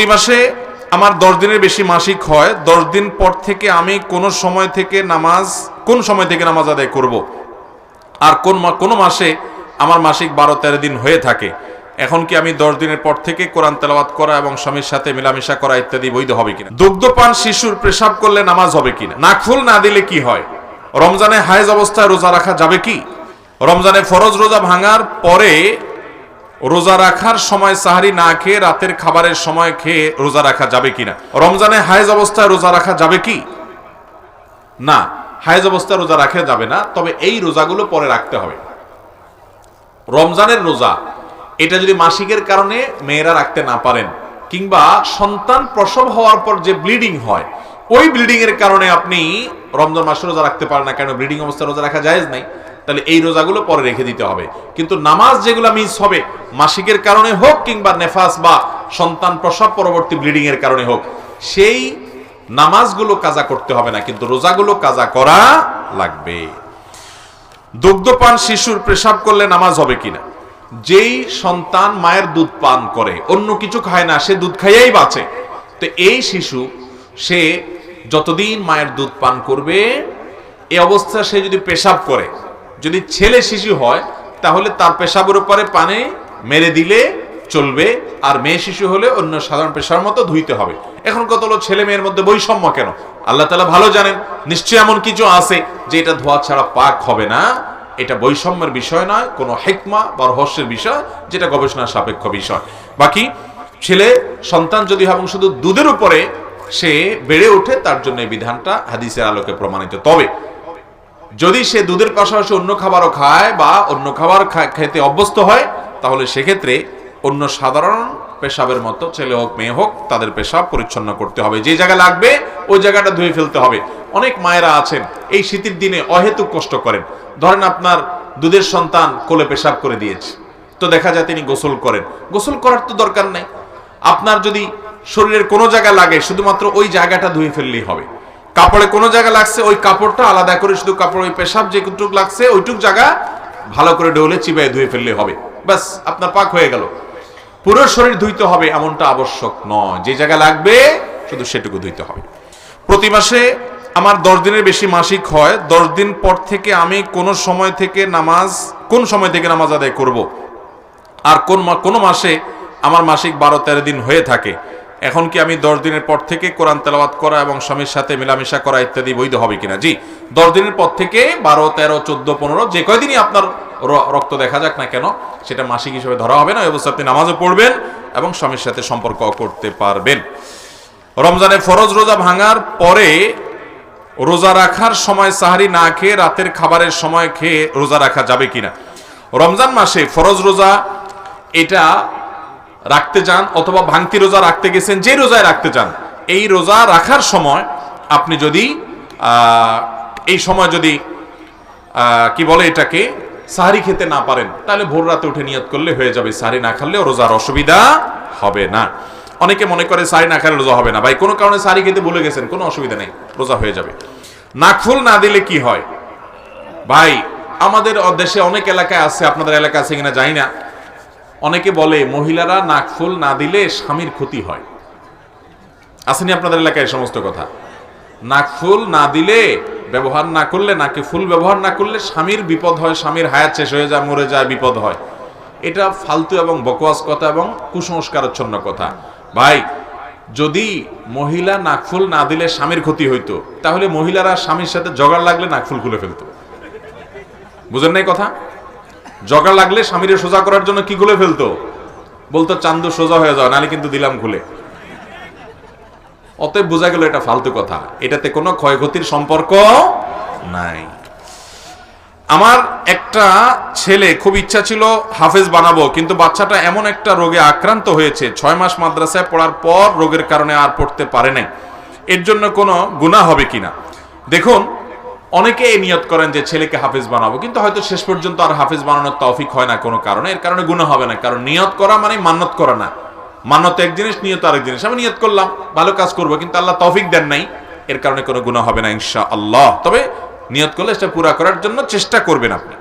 প্রতি মাসে আমার দশ দিনের বেশি মাসিক হয়। দশ দিন পর থেকে আমি কোন সময় থেকে নামাজ, কোন সময় থেকে নামাজ আদায় করব। আর কোন কোনো মাসে আমার মাসিক বারো তেরো দিন হয়ে থাকে। এখন কি আমি দশ দিনের পর থেকে কোরআন তেলাওয়াত করা এবং স্বামীর সাথে মেলামেশা করা ইত্যাদি বৈধ হবে কিনা? দুগ্ধপান শিশুর পেশাব করলে নামাজ হবে কিনা? নাকফুল না দিলে কি হয়? রমজানে হায়েজ অবস্থায় রোজা রাখা যাবে কি? রমজানে ফরজ রোজা ভাঙার পরে রোজা রাখার সময় সাহারি না খেয়ে রাতের খাবারের সময় খেয়ে রোজা রাখা যাবে কিনা রমজানে হায়েজ অবস্থায় রোজা রাখা যাবে কি? না, হায়েজ অবস্থায় রোজা রাখা যাবে না, তবে এই রোজাগুলো পরে রাখতে হবে। রমজানের রোজা, এটা যদি মাসিকের কারণে মেয়েরা রাখতে না পারেন, কিংবা সন্তান প্রসব হওয়ার পর যে ব্লিডিং হয়, ওই ব্লিডিং এর কারণে আপনি রমজান মাসে রোজা রাখতে পারেন না, কেন ব্লিডিং অবস্থায় রোজা রাখা যায় নাই। তাহলে এই রোজাগুলো পরে রেখে দিতে হবে। কিন্তু নামাজ যেগুলো মিস হবে, মাসিকের কারণে হোক কিংবা নেফাস বা সন্তান প্রসব পরবর্তী ব্লিডিং এর কারণে হোক, সেই নামাজগুলো কাজা করতে হবে না, কিন্তু রোজাগুলো কাজা করা লাগবে। দুগ্ধপান শিশুর পেশাব করলে নামাজ হবে কিনা? যেই সন্তান মায়ের দুধ পান করে, অন্য কিছু খায় না, সে দুধ খাইয়াই বাঁচে। তো এই শিশু, সে যতদিন মায়ের দুধ পান করবে এই অবস্থা সে যদি পেশাব করে যদি ছেলে শিশু হয়, তাহলে তার পেশাবের উপরে পানে মেরে দিলে চলবে, আর মেয়ে শিশু হলে অন্য সাধারণ পেশার মতো ধুইতে হবে। এখন কত হলো ছেলে মেয়ের মধ্যে বৈষম্য কেন? আল্লাহ তালা ভালো জানেন, নিশ্চয়ই এমন কিছু আছে যে এটা ধোয়া ছাড়া পাক হবে না। এটা বৈষম্যের বিষয় নয়, কোনো হেকমা বা রহস্যের বিষয়, যেটা গবেষণা সাপেক্ষ বিষয়। বাকি, ছেলে, সন্তান যদি হয় শুধু দুধের উপরে সে বেড়ে ওঠে, তার জন্য এই বিধানটা হাদিসের আলোকে প্রমাণিত। তবে যদি সে দুধের পাশাপাশি অন্য খাবারও খায় বা অন্য খাবার খেতে অভ্যস্ত হয়, তাহলে সেক্ষেত্রে অন্য সাধারণ পেশাবের মতো ছেলে হোক, মেয়ে হোক, তাদের পেশাব পরিচ্ছন্ন করতে হবে। যে জায়গা লাগবে, ওই জায়গাটা ধুয়ে ফেলতে হবে। অনেক মায়েরা আছেন, এই শীতের দিনে অহেতুক কষ্ট করেন। ধরেন আপনার দুধের সন্তান কোলে পেশাব করে দিয়েছে, তো দেখা যায় তিনি গোসল করেন। গোসল করার তো দরকার নাই। আপনার যদি শরীরের কোনো জায়গা লাগে, শুধুমাত্র ওই জায়গাটা ধুয়ে ফেললেই হবে। কাপড়ে কোনো জায়গা লাগছে, ওই কাপড়টা আলাদা করে, শুধু কাপড় ওই পেশাব যেটুক লাগছে, ওইটুক জায়গা ভালো করে ডোলে চিবাই ধুয়ে ফেললে হবে। ব্যাস, আপনার পাক হয়ে গেল। পুরো শরীর ধুইতে হবে এমনটা আবশ্যক নয়। যে জায়গা লাগবে, শুধু সেটুকু ধুইতে হবে। প্রতি মাসে আমার দশ দিনের বেশি মাসিক হয়। দশ দিন পর থেকে আমি কোন সময় থেকে নামাজ, কোন সময় থেকে নামাজ আদায় করব। আর কোন কোনো মাসে আমার মাসিক বারো তেরো দিন হয়ে থাকে? এখন কি আমি দশ দিনের পর থেকে কোরআন তেলাওয়াত করা এবং স্বামীর সাথে মেলামেশা করা ইত্যাদি বৈধ হবে কিনা? জি, দশ দিনের পর থেকে বারো, তেরো, চোদ্দ, পনেরো, যে কয়দিনই আপনার রক্ত দেখা যাক না কেন, সেটা মাসিক হিসেবে ধরা হবে না। অবস্থা আপনি নামাজও পড়বেন এবং স্বামীর সাথে সম্পর্ক করতে পারবেন। রমজানে ফরজ রোজা ভাঙার পরে রোজা রাখার সময় সাহারি না খেয়ে রাতের খাবারের সময় খেয়ে রোজা রাখা যাবে কিনা? রমজান মাসে ফরজ রোজা, এটা রাখতে চান অথবা ভাঙতি রোজা রাখতে গেছেন, যে রোজায় রাখতে চান, এই রোজা রাখার সময় আপনি যদি এই সময় যদি কি বলে এটাকে, সাহারি খেতে না পারেন, তাহলে ভোর রাতে উঠে নিয়ত করলে হয়ে যাবে সাহারি না খালেও রোজার অসুবিধা হবে না। অনেকে মনে করে সাহারি না খেলে রোজা হবে না। ভাই, কোনো কারণে সাহারি খেতে ভুলে গেছেন, কোনো অসুবিধা নেই, রোজা হয়ে যাবে। নাকফুল না দিলে কি হয়? ভাই, আমাদের দেশে অনেক এলাকায় আছে, আপনাদের এলাকা আছে কিনা জানি না অনেকে বলে, মহিলারা নাকফুল না দিলে স্বামীর ক্ষতি হয়। আসেনি আপনাদের এলাকায় সমস্ত কথা। নাকফুল না দিলে ব্যবহার না করলে, নাকে ফুল ব্যবহার না করলে স্বামীর বিপদ হয়, স্বামীর হায়াত শেষ হয়ে যায়, মরে যায়, বিপদ হয়। এটা ফালতু এবং বকওয়াস কথা এবং কুসংস্কারচ্ছন্ন কথা। ভাই, যদি মহিলা নাকফুল না দিলে স্বামীর ক্ষতি হইতো, তাহলে মহিলারা স্বামীর সাথে জগাড় লাগলে নাকফুল খুলে ফেলতো। বুঝেন নাই কথা? জগা লাগলে স্বামীরে সোজা করার জন্য কি খুলে ফেলতো? বলতো, চান্দু সোজা হয়ে যাও নালে কিন্তু দিলাম খুলে। অতএব বোঝা গেল এটা ফালতু কথা। এটাতে কোনো ক্ষয়ক্ষতির সম্পর্ক নাই। আমার একটা ছেলে, খুব ইচ্ছা ছিল হাফেজ বানাবো, কিন্তু বাচ্চাটা এমন একটা রোগে আক্রান্ত হয়েছে, ছয় মাস মাদ্রাসায় পড়ার পর রোগের কারণে আর পড়তে পারে নাই। এর জন্য কোনো গুণা হবে কিনা? দেখুন অনেকে এই নিয়ত করেন যে ছেলেকে হাফিজ বানাবো, কিন্তু হয়তো শেষ পর্যন্ত আর হাফিজ বানানোর তৌফিক হয় না কোনো কারণে। এর কারণে গুণা হবে না, কারণ নিয়ত করা মানে মান্নত করা না। মান্নত এক জিনিস, নিয়ত আরেক জিনিস। আমি নিয়ত করলাম, ভালো কাজ করব, কিন্তু আল্লাহ তৌফিক দেন নাই, এর কারণে কোনো গুণা হবে না ইনশা আল্লাহ তবে নিয়ত করলে সেটা পুরা করার জন্য চেষ্টা করবেন আপনি।